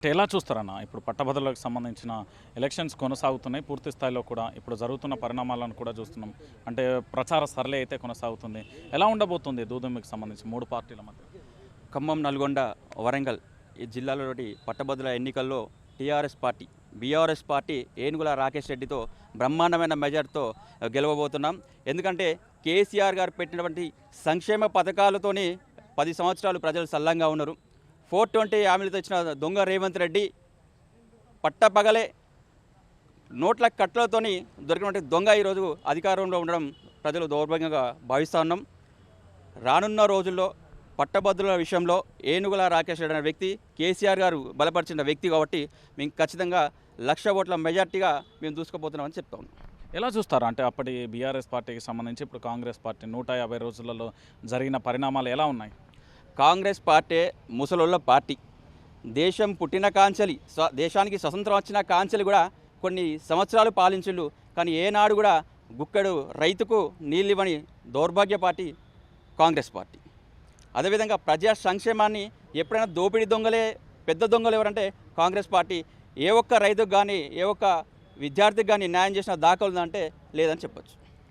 అంటే ఎలా చూస్తారన్న? ఇప్పుడు పట్టభద్రులకు సంబంధించిన ఎలక్షన్స్ కొనసాగుతున్నాయి పూర్తి స్థాయిలో కూడా ఇప్పుడు జరుగుతున్న పరిణామాలను కూడా చూస్తున్నాం. అంటే ప్రచార సరళి అయితే కొనసాగుతుంది. ఎలా ఉండబోతుంది దూదమ్మికి సంబంధించి మూడు పార్టీల మధ్య? ఖమ్మం నల్గొండ వరంగల్ ఈ జిల్లాలోని పట్టభద్రుల ఎన్నికల్లో టీఆర్ఎస్ పార్టీ బీఆర్ఎస్ పార్టీ ఏనుగుల రాకేష్ రెడ్డితో బ్రహ్మాండమైన మెజర్తో గెలవబోతున్నాం. ఎందుకంటే కేసీఆర్ గారు పెట్టినటువంటి సంక్షేమ పథకాలతోనే పది సంవత్సరాలు ప్రజలు సల్లంగా ఉన్నారు. ఫోర్ ట్వంటీ హామీలతో తెచ్చిన దొంగ రేవంత్ రెడ్డి పట్టపగలే నోట్ల కట్టలతోని దొరికినటువంటి దొంగ ఈరోజు అధికారంలో ఉండడం ప్రజలు దౌర్భాగ్యంగా భావిస్తూ ఉన్నాం. రానున్న రోజుల్లో పట్టభద్రుల విషయంలో ఏనుగుల రాకేష్ రెడ్డి అనే వ్యక్తి కేసీఆర్ గారు బలపరిచిన వ్యక్తి కాబట్టి మేము ఖచ్చితంగా లక్ష ఓట్ల మెజార్టీగా మేము చూసుకోబోతున్నామని చెప్తా ఉన్నాం. ఎలా చూస్తారు? అంటే అప్పటి బీఆర్ఎస్ పార్టీకి సంబంధించి ఇప్పుడు కాంగ్రెస్ పార్టీ నూట యాభై రోజులలో జరిగిన పరిణామాలు ఎలా ఉన్నాయి? కాంగ్రెస్ పార్టీ ముసలోళ్ళ పార్టీ. దేశం పుట్టిన కాంచెలి స్వ దేశానికి స్వతంత్రం వచ్చిన కాంచెలి కూడా కొన్ని సంవత్సరాలు పాలించుళ్ళు కానీ ఏనాడు కూడా గుక్కడు రైతుకు నీళ్ళివ్వని దౌర్భాగ్య పార్టీ కాంగ్రెస్ పార్టీ. అదేవిధంగా ప్రజా సంక్షేమాన్ని ఎప్పుడైనా దోపిడీ దొంగలే పెద్ద దొంగలు ఎవరంటే కాంగ్రెస్ పార్టీ. ఏ ఒక్క రైతుకు కానీ ఏ ఒక్క విద్యార్థికి కానీ న్యాయం చేసిన దాఖలు ఉందంటే లేదని చెప్పొచ్చు.